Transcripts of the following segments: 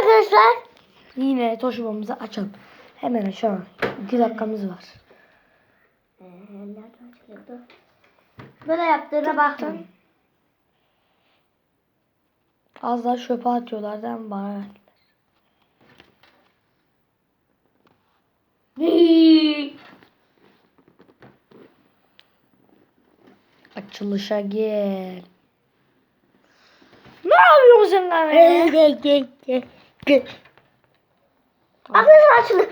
arkadaşlar. Yine toşubamızı açalım. Hemen açalım. 2 dakikamız var. Böyle yaptığına bakın. Az daha çöpe atıyorlar değil mi? Bana. Açılışa gel. Ne yapıyorsun sen kameraya? Arkadaşlar açıldı.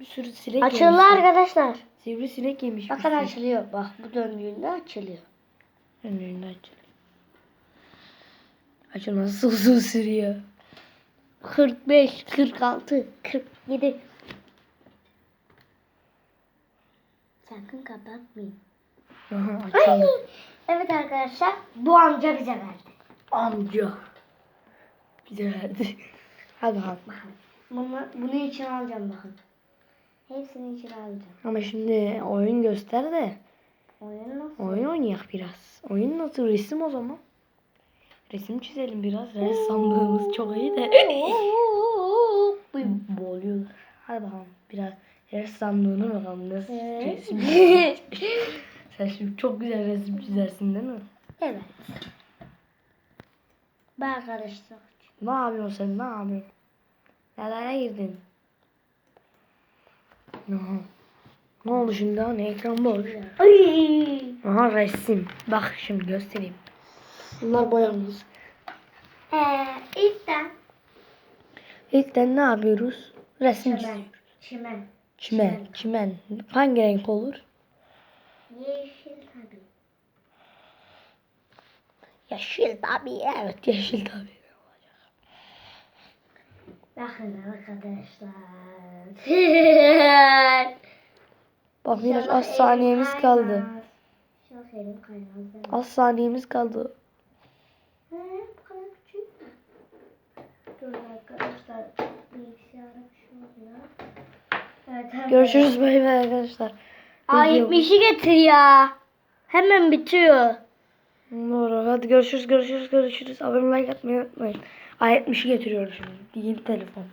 Bir sürü sinek Açıldı yemişler. arkadaşlar. Sivri sinek yemiş. bir Bakın sürü. açılıyor. Bak bu döndüğünde açılıyor. Önünde açılıyor. Açılması uzun sürüyor. 45, 46, 47. Sakın kapatmayın. Aha açıldı. Evet arkadaşlar bu amca bize verdi. Amca. Bize verdi. Hadi bakalım. Bakın. Bunu, bunu için alacağım bakın. Hepsini için alacağım. Ama şimdi oyun göster de. Oyun nasıl? Oyun oynayak biraz. Oyun nasıl? Resim o zaman. Resim çizelim biraz. Ressamlığımız çok iyi de. Boğuluyorlar. Hadi bakalım biraz ressamlığına bakalım nasıl resim. Sen şimdi çok güzel resim çizersin değil mi? evet. Bak arkadaşlar. Ne yapıyorsun sen? Ne yapıyorsun? Nelere girdin? Aha. Ne oldu şimdi hani ekran boş. Ay. Aha resim. Bak şimdi göstereyim. Bunlar boyamız. Ee, ilkten İlkten ne yapıyoruz? Resim çimen. Çimen. Çimen. Çimen. Hangi renk olur? Yeşil tabii. Yeşil tabii. Evet yeşil tabii. Bakın arkadaşlar. Bak İnşallah az saniyemiz kaldı. Az saniyemiz kaldı. Şey. Görüşürüz bay bay arkadaşlar. Video- 70'i getir ya. Hemen bitiyor. Doğru. Hadi görüşürüz görüşürüz görüşürüz. Abone like atmayı unutmayın. Ay 70'i getiriyorum şimdi. Değil telefon.